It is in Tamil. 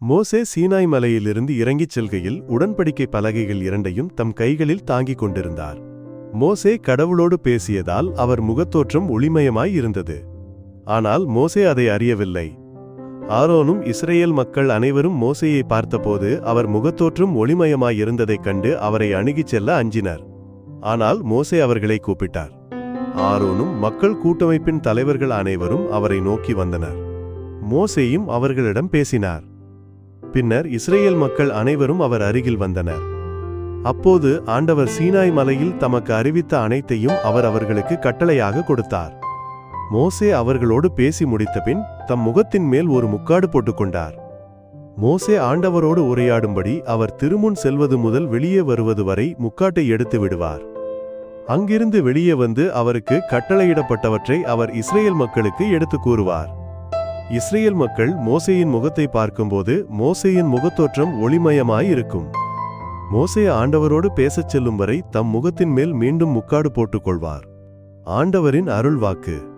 மோசே சீனாய் மலையிலிருந்து இறங்கிச் செல்கையில் உடன்படிக்கை பலகைகள் இரண்டையும் தம் கைகளில் தாங்கிக் கொண்டிருந்தார். மோசே கடவுளோடு பேசியதால் அவர் முகத்தோற்றம் ஒளிமயமாய் இருந்தது. ஆனால் மோசே அதை அறியவில்லை. ஆரோனும் இஸ்ரேல் மக்கள் அனைவரும் மோசேயை பார்த்தபோது அவர் முகத்தோற்றம் ஒளிமயமாயிருந்ததைக் கண்டு அவரை அணுகிச் செல்ல அஞ்சினர். ஆனால் மோசே அவர்களை கூப்பிட்டார். ஆரோனும் மக்கள் கூட்டமைப்பின் தலைவர்கள் அனைவரும் அவரை நோக்கி வந்தனர். மோசேயும் அவர்களிடம் பேசினார். பின்னர் இஸ்ரேல் மக்கள் அனைவரும் அவர் அருகில் வந்தனர். அப்போது ஆண்டவர் சீனாய் மலையில் தமக்கு அறிவித்த அனைத்தையும் அவர் அவர்களுக்கு கட்டளையாக கொடுத்தார். மோசே அவர்களோடு பேசி முடித்தபின் தம் முகத்தின் மேல் ஒரு முக்காடு போட்டுக்கொண்டார் மோசே ஆண்டவரோடு உரையாடும்படி அவர் திருமுன் செல்வது முதல் வெளியே வருவது வரை முக்காட்டை எடுத்து விடுவார். அங்கிருந்து வெளியே வந்து அவருக்கு கட்டளையிடப்பட்டவற்றை அவர் இஸ்ரேல் மக்களுக்கு எடுத்து கூறுவார். இஸ்ரேல் மக்கள் மோசேயின் முகத்தை பார்க்கும்போது மோசேயின் முகத்தோற்றம் ஒளிமயமாய் இருக்கும் மோசே ஆண்டவரோடு பேசச் செல்லும் வரை தம் முகத்தின் மேல் மீண்டும் முக்காடு போட்டுக் கொள்வார் ஆண்டவரின் அருள்வாக்கு.